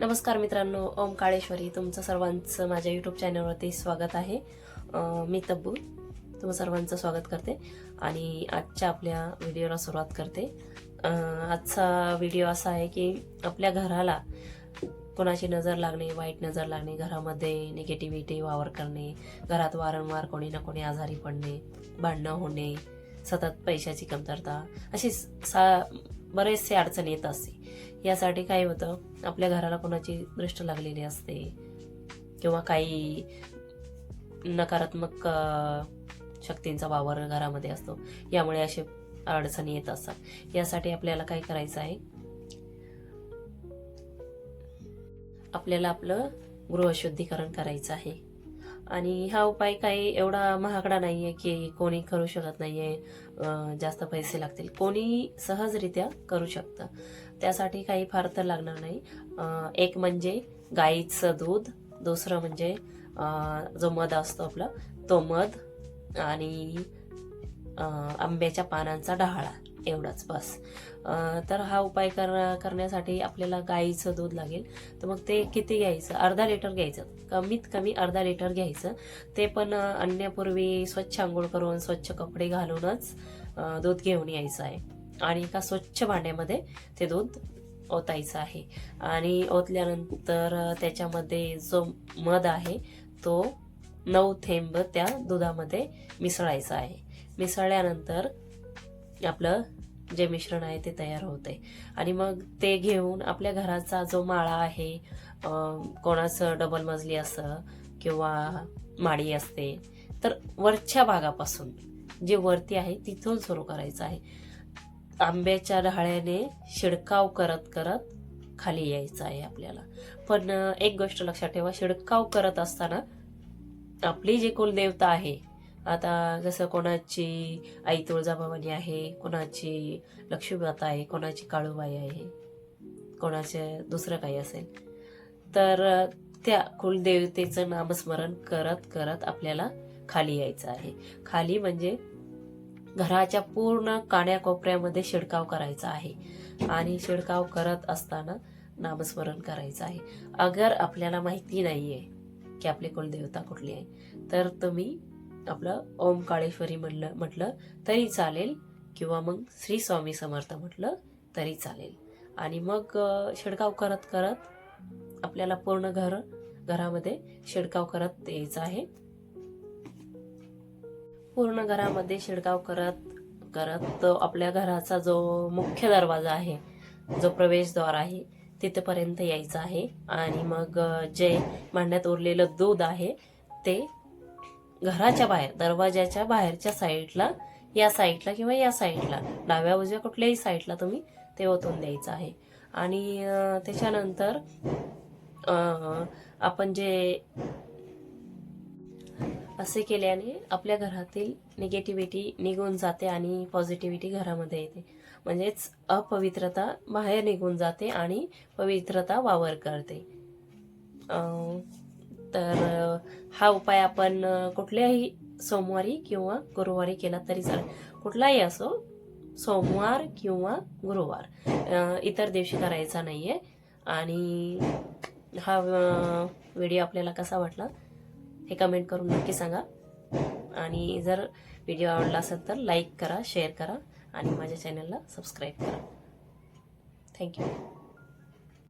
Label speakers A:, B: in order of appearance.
A: नमस्कार मित्रांनो ओम काळेश्वरी. तुमचं सर्वांचं माझ्या यूट्यूब चॅनलवरती स्वागत आहे. मी तब्बू. तुम्हा सर्वांचं स्वागत करते आणि आजच्या आपल्या व्हिडिओला सुरुवात करते. आजचा व्हिडिओ असा आहे की आपल्या घराला कोणाची नजर लागणे वाईट नजर लागणे घरामध्ये निगेटिव्हिटी वावर करणे घरात वारंवार कोणी ना कोणी आजारी पडणे भांडणं होणे सतत पैशाची कमतरता अशी सा बरेचसे अडचणी येत असते. यासाठी काय होतं आपल्या घराला कोणाची दृष्ट लागलेली असते किंवा काही नकारात्मक शक्तींचा वावर घरामध्ये असतो यामुळे असे अडचणी येत असतात. यासाठी आपल्याला काय करायचं आहे? आपल्याला आपलं गृहशुद्धीकरण करायचं आहे. आणि हा उपाय काही एवढा महागडा नाही आहे की कोणी करू शकत नाही आहे जास्त पैसे लागतील. कोणी सहजरित्या करू शकतं. त्यासाठी काही फार तर लागणार नाही. एक म्हणजे गाईचं दूध दुसरं म्हणजे जो मध असतो आपला तो मध आणि आंब्याच्या पानांचा डहाळा एवढाच बस. तर हा उपाय कर करण्यासाठी आपल्याला गाईचं दूध लागेल. तर मग ते किती घ्यायचं? अर्धा लिटर घ्यायचं. कमीत कमी अर्धा लिटर घ्यायचं. ते पण आणण्यापूर्वी स्वच्छ आंघोळ करून स्वच्छ कपडे घालूनच दूध घेऊन यायचं आहे. आणि एका स्वच्छ भांड्यामध्ये ते दूध ओतायचं आहे. आणि ओतल्यानंतर त्याच्यामध्ये जो मध आहे तो नऊ थेंब त्या दुधामध्ये मिसळायचा आहे. मिसळल्यानंतर आपलं जे मिश्रण आहे ते तयार होते आणि मग ते घेऊन आपल्या घराचा जो माळा आहे कोणाचं डबल मजली असं किंवा माडी असते तर वरच्या भागापासून जे वरती आहे तिथून सुरू करायचं आहे. आंब्याच्या ढाळ्याने शिडकाव करत करत खाली यायचं आहे आपल्याला. पण एक गोष्ट लक्षात ठेवा शिडकाव करत असताना आपली जी कुलदेवता आहे आता जसं कोणाची आई तुळजाभवानी आहे कोणाची लक्ष्मीमाता आहे कोणाची काळूबाई आहे कोणाचे दुसरं काही असेल तर त्या कुलदेवतेचं नामस्मरण करत करत आपल्याला खाली यायचं आहे. खाली म्हणजे घराच्या पूर्ण काण्याकोपऱ्यामध्ये शिडकाव करायचा आहे. आणि शिडकाव करत असताना नामस्मरण करायचं आहे. अगर आपल्याला माहिती नाहीये की आपली कुलदेवता कुठली आहे तर तुम्ही आपलं ओम काळेश्वरी म्हणलं म्हटलं तरी चालेल. किंवा मग श्री स्वामी समर्थ म्हटलं तरी चालेल. आणि मग शिडकाव करत करत आपल्याला पूर्ण घर घरामध्ये शिडकाव करत यायचं आहे. पूर्ण घरामध्ये शिडकाव करत करत आपल्या घराचा जो मुख्य दरवाजा आहे जो प्रवेशद्वार आहे तिथपर्यंत यायचं आहे. आणि मग जे भांड्यात उरलेलं दूध आहे ते घराच्या बाहेर दरवाजाच्या बाहेरच्या साईडला या साईडला किंवा या साईडला डाव्या उजव्या कुठल्याही साईडला तुम्ही ते ओतून द्यायचं आहे. आणि त्याच्यानंतर आपण जे असे केल्याने आपल्या घरातील निगेटिव्हिटी निघून जाते आणि पॉझिटिव्हिटी घरामध्ये येते. म्हणजेच अपवित्रता बाहेर निघून जाते आणि पवित्रता वावर करते. तर हा उपाय आपण कुठल्याही सोमवारी किंवा गुरुवारी केला तरी चालेल. कुठलाही असो सोमवार किंवा गुरुवार इतर दिवशी करायचा नाही आहे आणि हा व्हिडिओ आपल्याला कसा वाटला हे कमेंट करून नक्की सांगा. आणि जर व्हिडिओ आवडला असेल तर लाईक करा शेअर करा आणि माझ्या चॅनलला सबस्क्राईब करा. थँक्यू.